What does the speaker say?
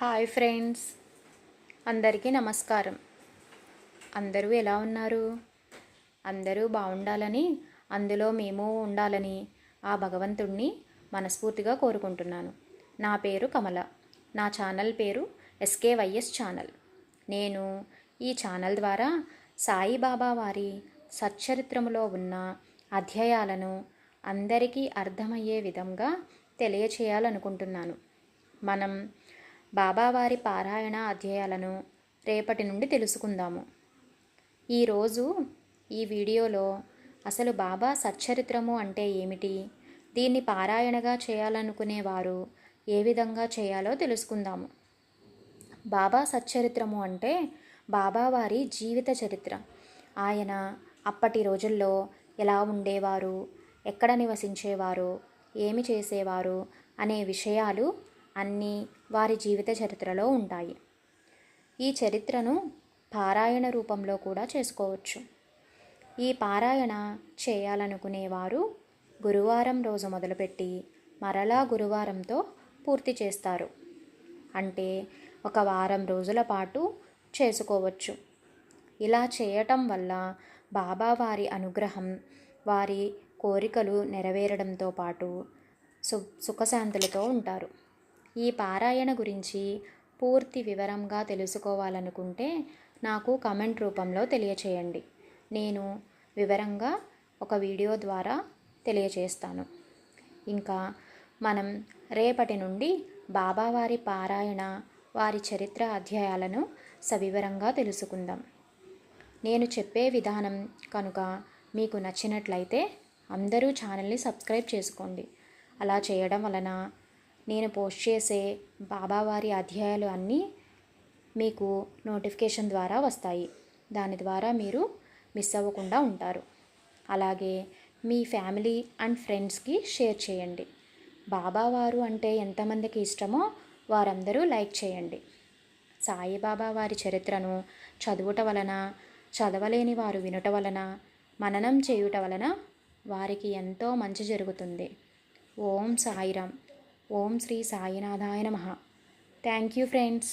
Hi friends. అందరికీ నమస్కారం. అందరూ ఎలా ఉన్నారు? అందరూ బాగుండాలని అందులో మేము ఉండాలని ఆ భగవంతుణ్ణి మనస్ఫూర్తిగా కోరుకుంటున్నాను. నా పేరు కమల. నా ఛానల్ పేరు ఎస్కేవైఎస్ ఛానల్. నేను ఈ ఛానల్ ద్వారా సాయిబాబా వారి సచ్చరిత్రములో ఉన్న అధ్యాయాలను అందరికీ అర్థమయ్యే విధంగా తెలియచేయాలనుకుంటున్నాను. మనం బాబావారి పారాయణ అధ్యాయాలను రేపటి నుండి తెలుసుకుందాము. ఈరోజు ఈ వీడియోలో అసలు బాబా సచ్చరిత్రము అంటే ఏమిటి? దీన్ని పారాయణగా చేయాలనుకునేవారు ఏ విధంగా చేయాలో తెలుసుకుందాము. బాబా సచ్చరిత్రము అంటే బాబావారి జీవిత చరిత్ర. ఆయన అప్పటి రోజుల్లో ఎలా ఉండేవారు? ఎక్కడ నివసించేవారు? ఏమి చేసేవారు? అనే విషయాలు అన్నీ వారి జీవిత చరిత్రలో ఉంటాయి. ఈ చరిత్రను పారాయణ రూపంలో కూడా చేసుకోవచ్చు. ఈ పారాయణ చేయాలనుకునేవారు గురువారం రోజు మొదలుపెట్టి మరలా గురువారంతో పూర్తి చేస్తారు. అంటే ఒక వారం రోజుల పాటు చేసుకోవచ్చు. ఇలా చేయటం వల్ల బాబా వారి అనుగ్రహం వారి కోరికలు నెరవేరడంతో పాటు సు సుఖశాంతులతో ఉంటారు. ఈ పారాయణ గురించి పూర్తి వివరంగా తెలుసుకోవాలనుకుంటే నాకు కమెంట్ రూపంలో తెలియచేయండి. నేను వివరంగా ఒక వీడియో ద్వారా తెలియచేస్తాను. ఇంకా మనం రేపటి నుండి బాబావారి పారాయణ వారి చరిత్ర అధ్యాయాలను సవివరంగా తెలుసుకుందాం. నేను చెప్పే విధానం కనుక మీకు నచ్చినట్లయితే అందరూ ఛానల్ని సబ్స్క్రైబ్ చేసుకోండి. అలా చేయడం వలన నేను పోస్ట్ చేసే బాబావారి అధ్యాయాలు అన్నీ మీకు నోటిఫికేషన్ ద్వారా వస్తాయి. దాని ద్వారా మీరు మిస్ అవ్వకుండా ఉంటారు. అలాగే మీ ఫ్యామిలీ అండ్ ఫ్రెండ్స్కి షేర్ చేయండి. బాబావారు అంటే ఎంతమందికి ఇష్టమో వారందరూ లైక్ చేయండి. సాయిబాబా వారి చరిత్రను చదువుట వలన చదవలేని వారు వినుట వలన మననం చేయుట వలన వారికి ఎంతో మంచి జరుగుతుంది. ఓం సాయిరామ్. ఓం శ్రీ సాయినాథాయ నమ. Thank you friends